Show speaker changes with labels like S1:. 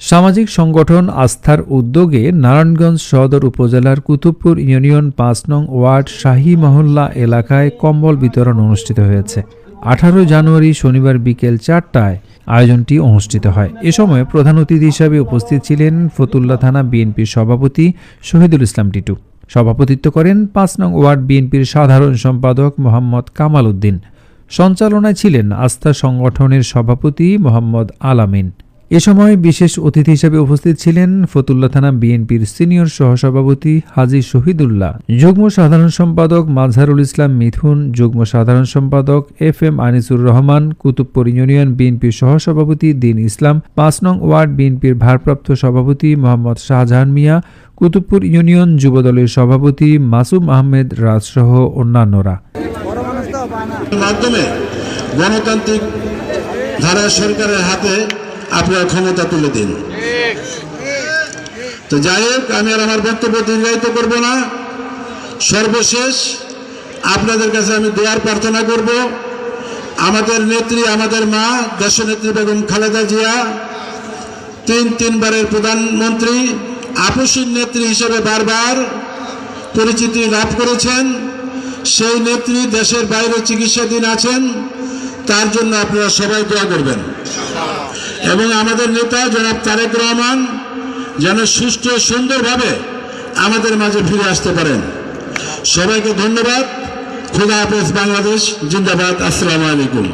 S1: সামাজিক সংগঠন আস্থার উদ্যোগে নারায়ণগঞ্জ সদর উপজেলার কুতুবপুর ইউনিয়ন পাঁচ নং ওয়ার্ড শাহী মহল্লা এলাকায় কম্বল বিতরণ অনুষ্ঠিত হয়েছে। আঠারো জানুয়ারি শনিবার বিকেল চারটায় আয়োজনটি অনুষ্ঠিত হয়। এ সময় প্রধান অতিথি হিসাবে উপস্থিত ছিলেন ফতুল্লা থানা বিএনপির সভাপতি শহীদুল ইসলাম টিটু। সভাপতিত্ব করেন পাঁচ নং ওয়ার্ড বিএনপির সাধারণ সম্পাদক মোহাম্মদ কামাল উদ্দিন। সঞ্চালনায় ছিলেন আস্থা সংগঠনের সভাপতি মোহাম্মদ আলামিন। এ সময় বিশেষ অতিথি হিসেবে উপস্থিত ছিলেন ফতুল্লা থানা বিএনপির সিনিয়র সহসভাপতি হাজী শহীদুল্লাহ, যুগ্ম সাধারণ সম্পাদক মাজহারুল ইসলাম মিথুন, যুগ্ম সাধারণ সম্পাদক F M Anisur Rahman, Kutubpur union বিএনপির সহসভাপতি দিন ইসলাম, পাঁচ নং ওয়ার্ড বিএনপির ভারপ্রাপ্ত সভাপতি মোহাম্মদ শাহজাহান মিয়া, কুতুবপুর ইউনিয়ন যুবদলের সভাপতি মাসুম আহমেদ রাজসহ অন্যান্যরা।
S2: গণতান্ত্রিক ধারা সরকারের হাতে আপনার ক্ষমতা তুলে দিন। তো যাই হোক আমি আর আমার বক্তব্য দীর্ঘায়িত করব না। সর্বশেষ আপনাদের কাছে আমি দোয়ার প্রার্থনা করব। আমাদের নেত্রী আমাদের মা দেশনেত্রী বেগম খালেদা জিয়া তিন তিনবারের প্রধানমন্ত্রী আপসীর নেত্রী হিসেবে বারবার পরিচিতি লাভ করেছেন। সেই নেত্রী দেশের বাইরে চিকিৎসাধীন আছেন। তার জন্য আপনারা সবাই দোয়া করবেন। এবং আমাদের নেতা জনাব তারেক রহমান যেন সুষ্ঠু সুন্দরভাবে আমাদের মাঝে ফিরে আসতে পারেন। সবাইকে ধন্যবাদ। খুদা হাফেজ বাংলাদেশ, জিন্দাবাদ। আসসালামু আলাইকুম।